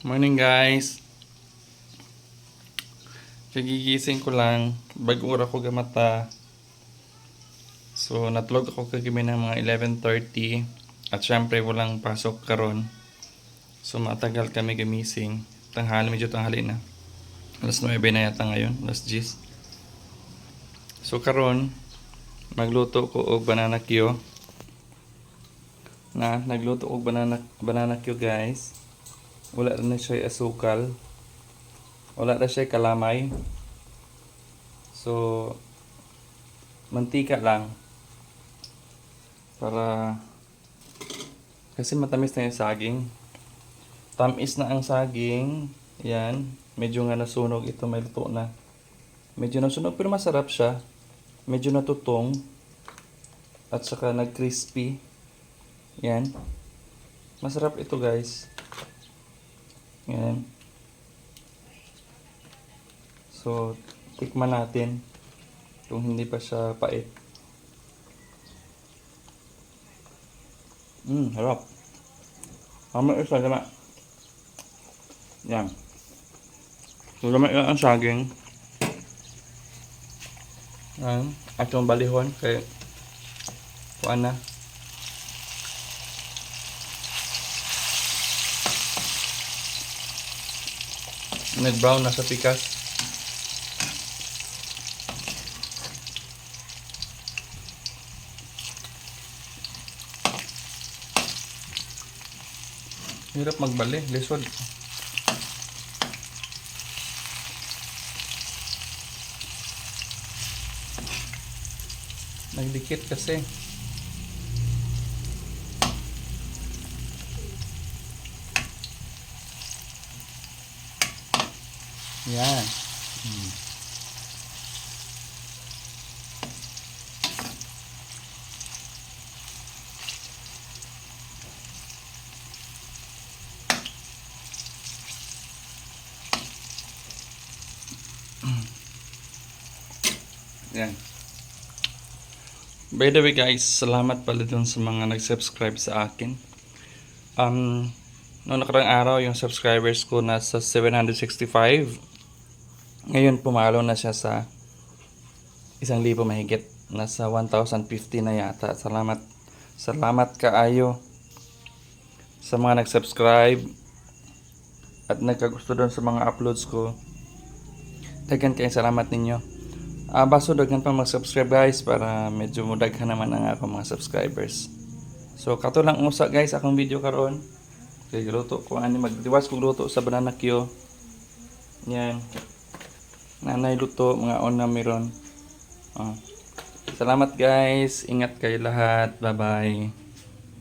Morning guys. Kagigising ko lang. Bagura ko gamata. So, natlog ako kagabi ng mga 11.30. At syempre, walang pasok karon. So, matagal kami gumising. Tanghali, medyo tanghali na. Alas 9 na yata ngayon. Alas 10. So, karon magluto ko og banana kyo. Na, nagluto og banana, banana kyo guys. Wala na siya asukal. Wala na siya kalamay. So, mantika lang. Para, kasi matamis na yung saging. Tamis na ang saging. Yan. Medyo nga nasunog. Ito may luto na. Medyo nasunog pero masarap siya. Medyo natutong. At saka nag-crispy. Yan. Masarap ito guys. Yan. So, tikman natin kung hindi pa siya pait. Mmm, harap. Tama isa, lama. Yan. So, lama yan ang saging. Yan. At yung balihon kay kuan na. Nag-brown na sa pikas. Hirap magbali, lisod. Nagdikit kasi. Yan. Yan. By the way guys, salamat pala dun sa mga nag-subscribe sa akin. Um, noong nakarang araw, yung subscribers ko nasa 765. Ngayon, pumalo na siya sa isang libo mahigit. Nasa 1,050 na yata. Salamat. Salamat kaayo sa mga nag-subscribe at nagkagusto doon sa mga uploads ko. Daghan kayong salamat ninyo. Ah, baso daghan pa mag-subscribe guys para medyo mudaghan naman ang ako mga subscribers. So kato lang usa guys akong video karon. Kay luto ko ani magdiwas ko luto sa banana kyo. Yan. Nanay luto mga on na meron. Oh. Salamat guys. Ingat kayo lahat. Bye-bye.